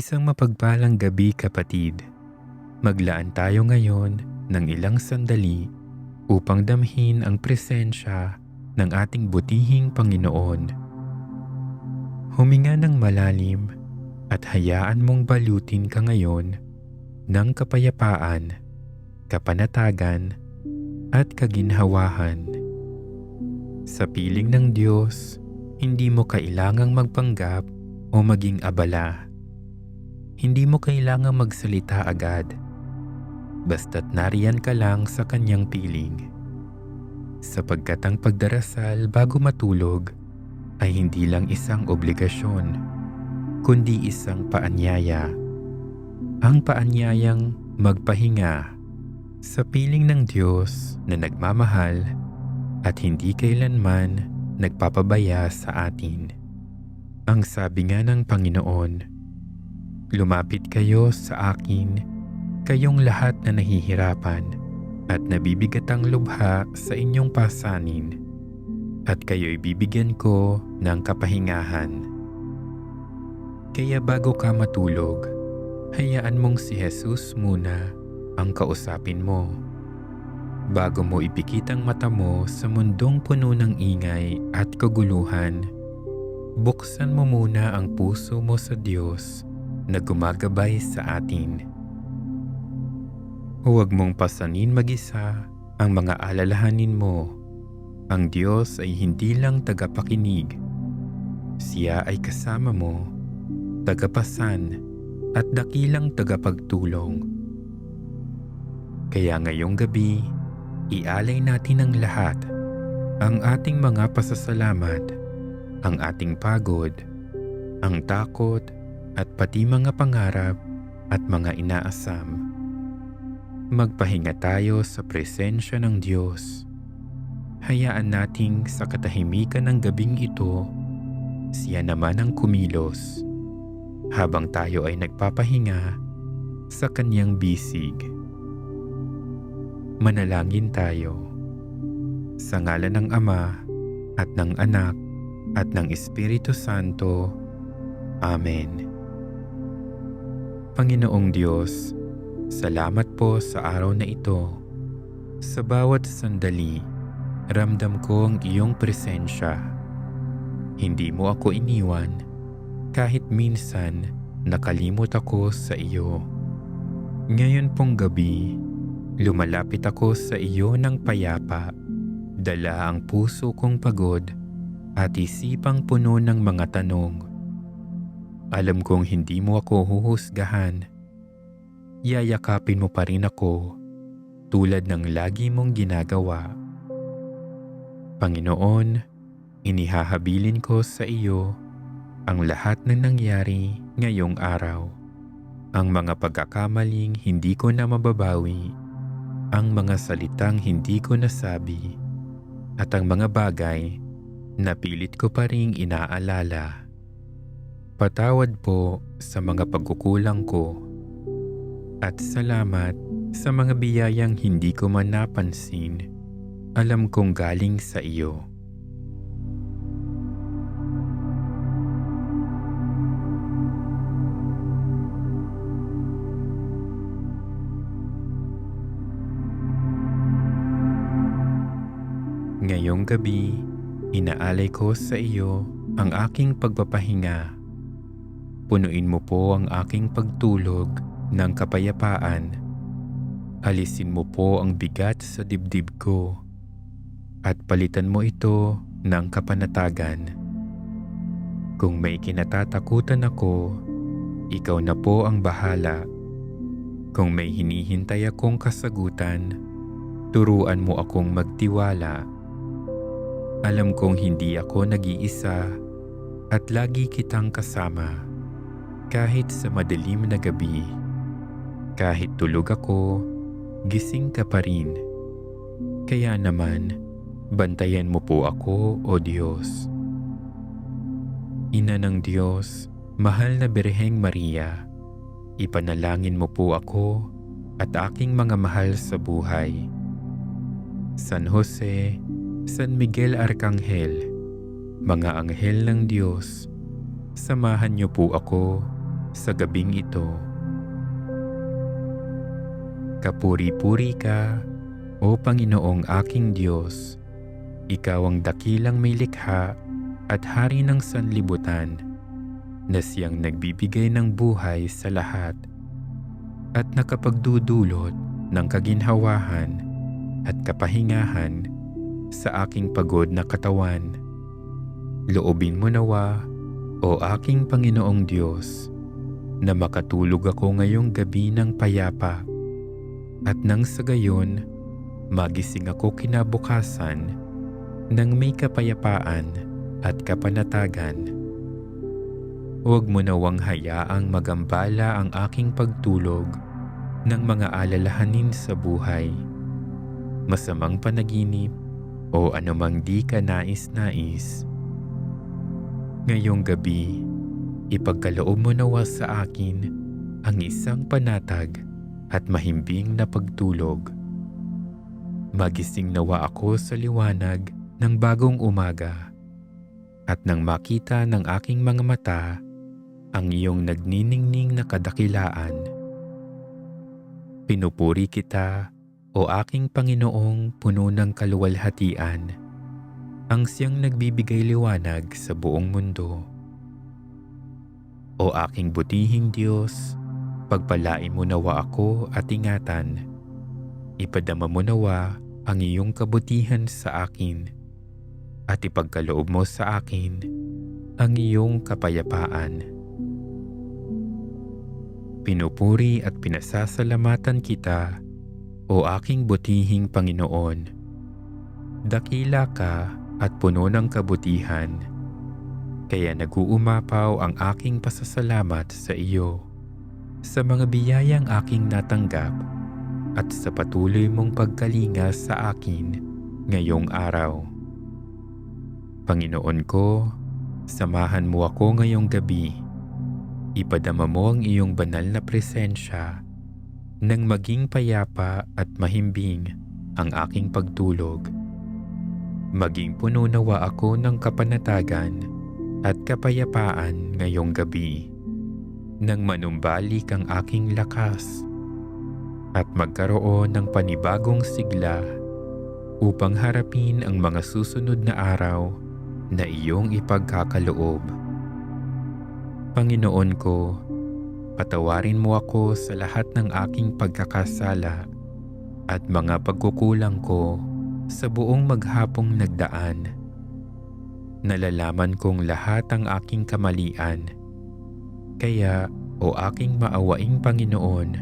Isang mapagpalang gabi kapatid. Maglaan tayo ngayon ng ilang sandali upang damhin ang presensya ng ating butihing Panginoon. Huminga ng malalim at hayaan mong balutin ka ngayon ng kapayapaan, kapanatagan at kaginhawahan. Sa piling ng Diyos, hindi mo kailangang magpanggap o maging abala. Hindi mo kailangang magsalita agad. Basta't nariyan ka lang sa kanyang piling. Sapagkat ang pagdarasal bago matulog ay hindi lang isang obligasyon, kundi isang paanyaya. Ang paanyayang magpahinga sa piling ng Diyos na nagmamahal at hindi kailanman nagpapabaya sa atin. Ang sabi nga ng Panginoon, Lumapit kayo sa akin, kayong lahat na nahihirapan at nabibigatang lubha sa inyong pasanin, at kayo'y bibigyan ko ng kapahingahan. Kaya bago ka matulog, hayaan mong si Jesus muna ang kausapin mo. Bago mo ipikit ang mata mo sa mundong puno ng ingay at kaguluhan, buksan mo muna ang puso mo sa Diyos na gumagabay sa atin. Huwag mong pasanin mag-isa ang mga alalahanin mo. Ang Diyos ay hindi lang tagapakinig. Siya ay kasama mo, tagapasan at dakilang tagapagtulong. Kaya ngayong gabi, ialay natin ang lahat, ang ating mga pasasalamat, ang ating pagod, ang takot, at pati mga pangarap at mga inaasam. Magpahinga tayo sa presensya ng Diyos. Hayaan nating sa katahimikan ng gabing ito, siya naman ang kumilos habang tayo ay nagpapahinga sa kanyang bisig. Manalangin tayo. Sa ngalan ng Ama at ng Anak at ng Espiritu Santo. Amen. Panginoong Diyos, salamat po sa araw na ito. Sa bawat sandali, ramdam ko ang iyong presensya. Hindi mo ako iniwan kahit minsan nakalimot ako sa iyo. Ngayon pong gabi, lumalapit ako sa iyo ng payapa, dala ang puso kong pagod at isipang puno ng mga tanong. Alam kong hindi mo ako huhusgahan. Yayakapin mo pa rin ako tulad ng lagi mong ginagawa. Panginoon, inihahabilin ko sa iyo ang lahat ng nangyari ngayong araw. Ang mga pagkakamaling hindi ko na mababawi, ang mga salitang hindi ko nasabi, at ang mga bagay na pilit ko pa ring inaalala. Patawad po sa mga pagkukulang ko at salamat sa mga biyayang hindi ko man napansin. Alam kong galing sa iyo. Ngayong gabi, inaalay ko sa iyo ang aking pagpapahinga. Punuin mo po ang aking pagtulog ng kapayapaan. Alisin mo po ang bigat sa dibdib ko at palitan mo ito ng kapanatagan. Kung may kinatatakutan ako, ikaw na po ang bahala. Kung may hinihintay akong kasagutan, turuan mo akong magtiwala. Alam kong hindi ako nag-iisa at lagi kitang kasama kahit sa madilim na gabi. Kahit tulog ako, gising ka pa rin. Kaya naman, bantayan mo po ako o Diyos. Ina ng Diyos, mahal na Birheng Maria, ipanalangin mo po ako at aking mga mahal sa buhay. San Jose, San Miguel Arcangel, mga anghel ng Diyos, samahan niyo po ako sa gabing ito. Kapuri-puri ka, O Panginoong aking Diyos. Ikaw ang dakilang may likha at hari ng sanlibutan na siyang nagbibigay ng buhay sa lahat at nakapagdudulot ng kaginhawahan at kapahingahan sa aking pagod na katawan. Loobin mo nawa, O aking Panginoong Diyos, na makatulog ako ngayong gabi ng payapa at nang sa gayon, magising ako kinabukasan ng may kapayapaan at kapanatagan. Huwag mo nawang hayaang magambala ang aking pagtulog ng mga alalahanin sa buhay, masamang panaginip o anumang di ka nais-nais. Ngayong gabi, ipagkaloob mo nawa sa akin ang isang panatag at mahimbing na pagtulog. Magising nawa ako sa liwanag ng bagong umaga at nang makita ng aking mga mata ang iyong nagniningning na kadakilaan. Pinupuri kita, O aking Panginoong puno ng kaluwalhatian, ang siyang nagbibigay liwanag sa buong mundo. O aking butihing Diyos, Pagpalain mo nawa ako at ingatan. Ipadama mo nawa ang iyong kabutihan sa akin at ipagkaloob mo sa akin ang iyong kapayapaan. Pinupuri at pinasasalamatan kita, O aking butihing Panginoon. Dakila ka at puno ng kabutihan, kaya nag-uumapaw ang aking pasasalamat sa iyo sa mga biyayang aking natanggap at sa patuloy mong pagkalinga sa akin ngayong araw. Panginoon ko, samahan mo ako ngayong gabi. Ipadama mo ang iyong banal na presensya nang maging payapa at mahimbing ang aking pagtulog. Maging puno nawa ako ng kapanatagan at kapayapaan ngayong gabi nang manumbalik ang aking lakas at magkaroon ng panibagong sigla upang harapin ang mga susunod na araw na iyong ipagkakaloob. Panginoon ko, patawarin mo ako sa lahat ng aking pagkakasala at mga pagkukulang ko sa buong maghapong nagdaan. Nalalaman kong lahat ang aking kamalian kaya, o aking maawaing Panginoon,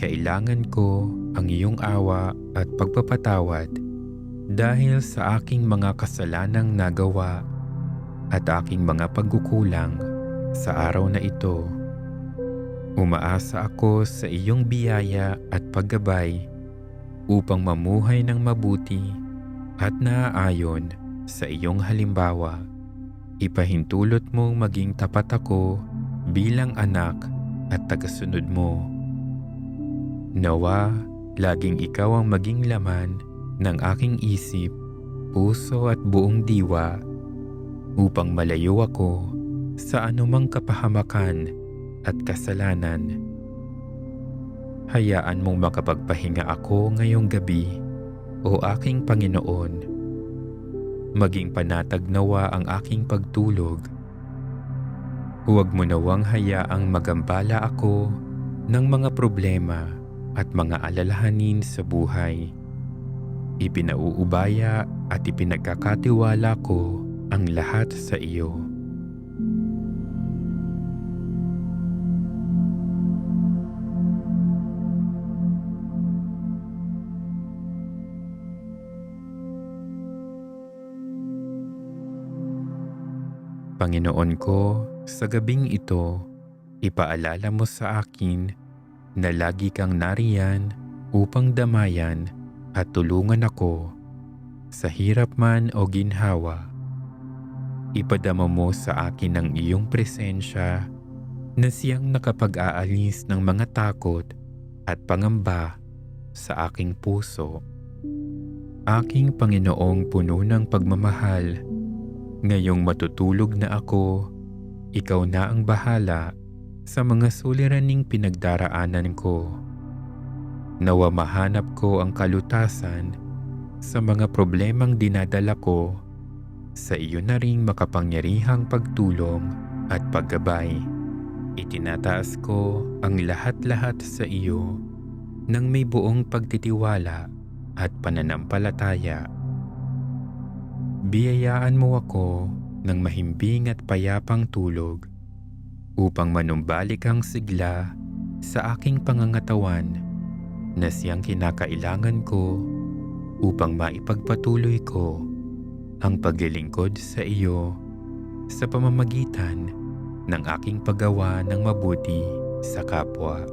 kailangan ko ang iyong awa at pagpapatawad dahil sa aking mga kasalanang nagawa at aking mga pagkukulang sa araw na ito. Umaasa ako sa iyong biyaya at paggabay upang mamuhay ng mabuti at naaayon sa iyong halimbawa. Ipahintulot mong maging tapat ako bilang anak at tagasunod mo. Nawa, laging ikaw ang maging laman ng aking isip, puso at buong diwa upang malayo ako sa anumang kapahamakan at kasalanan. Hayaan mong makapagpahinga ako ngayong gabi, O aking Panginoon. Maging panatag nawa ang aking pagtulog Huwag mo nawang hayaang magambala ako ng mga problema at mga alalahanin sa buhay. Ipinauubaya at ipinagkakatiwala ko ang lahat sa iyo. Panginoon ko, sa gabing ito, ipaalala mo sa akin na lagi kang nariyan upang damayan at tulungan ako sa hirap man o ginhawa. Ipadama mo sa akin ang iyong presensya na siyang nakapag-aalis ng mga takot at pangamba sa aking puso. Aking Panginoong puno ng pagmamahal, ngayong matutulog na ako ikaw na ang bahala sa mga suliraning pinagdaraanan ko. Nawa mahanap ko ang kalutasan sa mga problemang dinadala ko sa iyo na ring makapangyarihang pagtulong at paggabay. Itinataas ko ang lahat-lahat sa iyo nang may buong pagtitiwala at pananampalataya. Biyayaan mo ako ng mahimbing at payapang tulog upang manumbalik ang sigla sa aking pangangatawan na siyang kinakailangan ko upang maipagpatuloy ko ang paglilingkod sa iyo sa pamamagitan ng aking paggawa ng mabuti sa kapwa.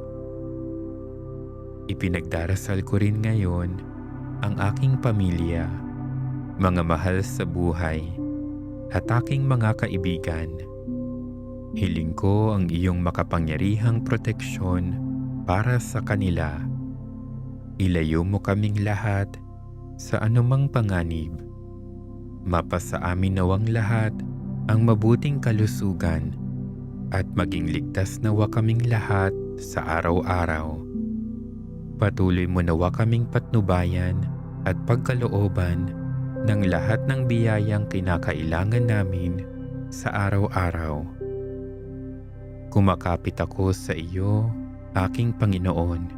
Ipinagdarasal ko rin ngayon ang aking pamilya, mga mahal sa buhay, at aking mga kaibigan. Hiling ko ang iyong makapangyarihang proteksyon para sa kanila. Ilayo mo kaming lahat sa anumang panganib. Mapasa amin nawang lahat ang mabuting kalusugan at maging ligtas nawa kaming lahat sa araw-araw. Patuloy mo nawa kaming patnubayan at pagkalooban ng lahat ng biyayang kinakailangan namin sa araw-araw. Kumakapit ako sa iyo, aking Panginoon.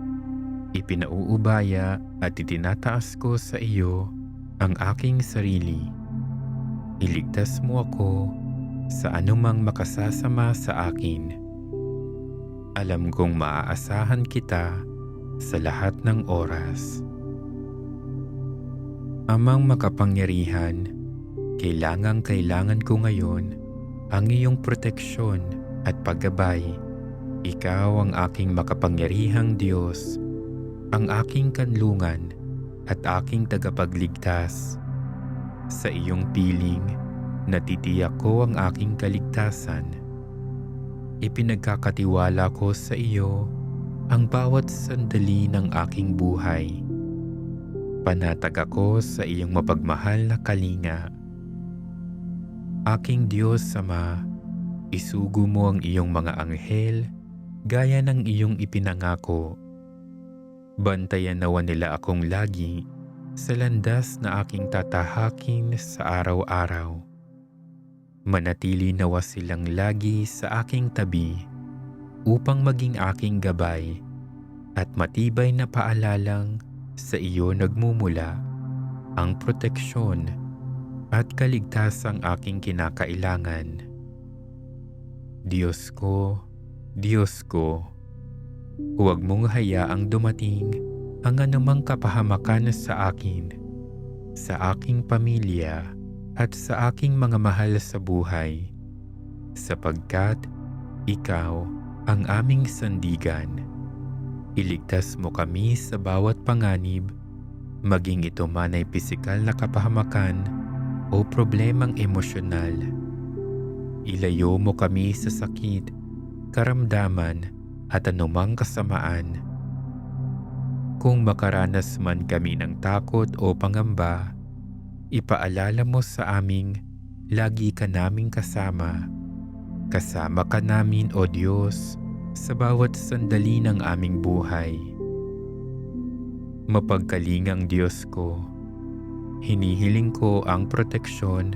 Ipinauubaya at itinataas ko sa iyo ang aking sarili. Iligtas mo ako sa anumang makasasama sa akin. Alam kong maaasahan kita sa lahat ng oras. Amang makapangyarihan, kailangang kailangan ko ngayon ang iyong proteksyon at paggabay. Ikaw ang aking makapangyarihang Diyos, ang aking kanlungan at aking tagapagligtas. Sa iyong piling, natitiyak ko ang aking kaligtasan. Ipinagkakatiwala ko sa iyo ang bawat sandali ng aking buhay. Panatag ako sa iyong mapagmahal na kalinga. Aking Diyos Ama, Isugo mo ang iyong mga anghel gaya ng iyong ipinangako. Bantayan nawa nila akong lagi sa landas na aking tatahakin sa araw-araw. Manatili nawa silang lagi sa aking tabi upang maging aking gabay at matibay na paalalang sa iyo nagmumula ang proteksyon at kaligtasang aking kinakailangan. Diyos ko, Diyos ko, huwag mong hayaang dumating ang anumang kapahamakan sa akin, sa aking pamilya at sa aking mga mahal sa buhay, sapagkat ikaw ang aming sandigan. Iligtas mo kami sa bawat panganib, maging ito man ay pisikal na kapahamakan o problemang emosyonal. Ilayo mo kami sa sakit, karamdaman at anumang kasamaan. Kung makaranas man kami ng takot o pangamba, ipaalala mo sa aming lagi ka naming kasama. Kasama ka namin o Diyos sa bawat sandali ng aming buhay. Mapagkalingang Diyos ko, hinihiling ko ang proteksyon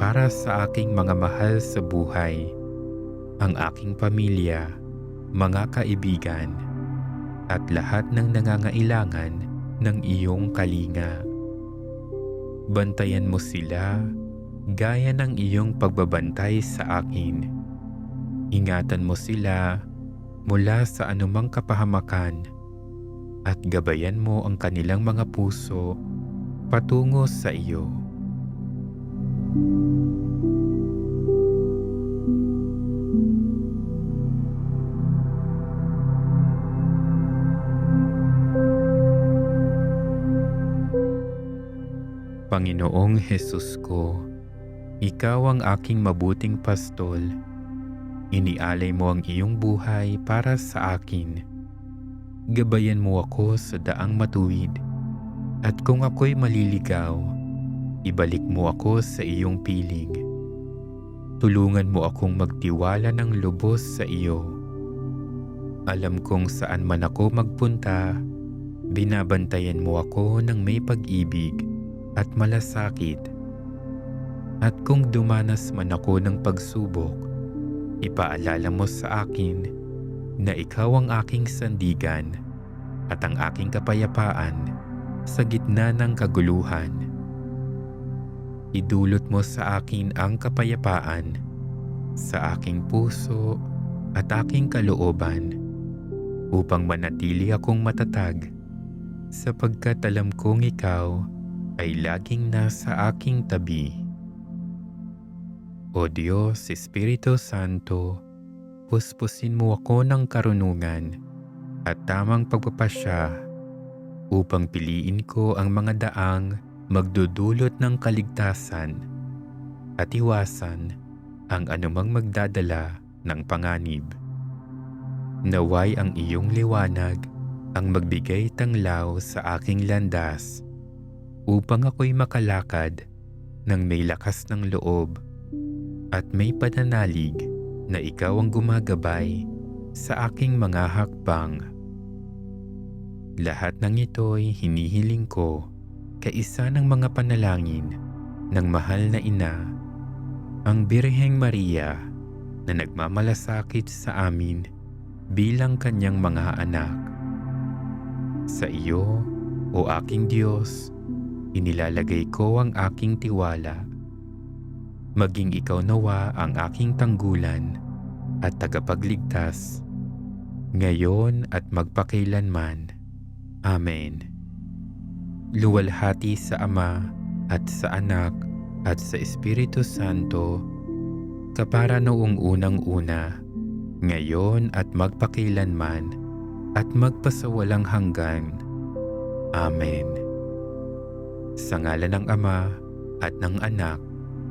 para sa aking mga mahal sa buhay, ang aking pamilya, mga kaibigan, at lahat ng nangangailangan ng iyong kalinga. Bantayan mo sila gaya ng iyong pagbabantay sa akin. Ingatan mo sila mula sa anumang kapahamakan at gabayan mo ang kanilang mga puso patungo sa iyo. Panginoong Hesus ko, Ikaw ang aking mabuting pastol. Inialay mo ang iyong buhay para sa akin. Gabayan mo ako sa daang matuwid. At kung ako'y maliligaw, Ibalik mo ako sa iyong piling. Tulungan mo akong magtiwala ng lubos sa iyo Alam kong saan man ako magpunta, binabantayan mo ako ng may pag-ibig at malasakit. At kung dumanas man ako ng pagsubok, ipaalala mo sa akin na ikaw ang aking sandigan at ang aking kapayapaan sa gitna ng kaguluhan. Idulot mo sa akin ang kapayapaan sa aking puso at aking kalooban upang manatili akong matatag sapagkat alam kong ikaw ay laging nasa aking tabi. O Diyos, Espiritu Santo, puspusin mo ako ng karunungan at tamang pagpapasya upang piliin ko ang mga daang magdudulot ng kaligtasan at iwasan ang anumang magdadala ng panganib. Naway ang iyong liwanag ang magbigay tanglaw sa aking landas upang ako'y makalakad ng may lakas ng loob at may pananalig na ikaw ang gumagabay sa aking mga hakbang. Lahat ng ito'y hinihiling ko kaisa ng mga panalangin ng mahal na ina, ang Birheng Maria na nagmamalasakit sa amin bilang kanyang mga anak. Sa iyo, o aking Diyos, inilalagay ko ang aking tiwala. Maging ikaw nawa ang aking tanggulan at tagapagligtas, ngayon at magpakailanman. Amen. Luwalhati sa Ama at sa Anak at sa Espiritu Santo, kapara noong unang-una, ngayon at magpakailanman, at magpasawalang hanggan. Amen. Sa ngala ng Ama at ng Anak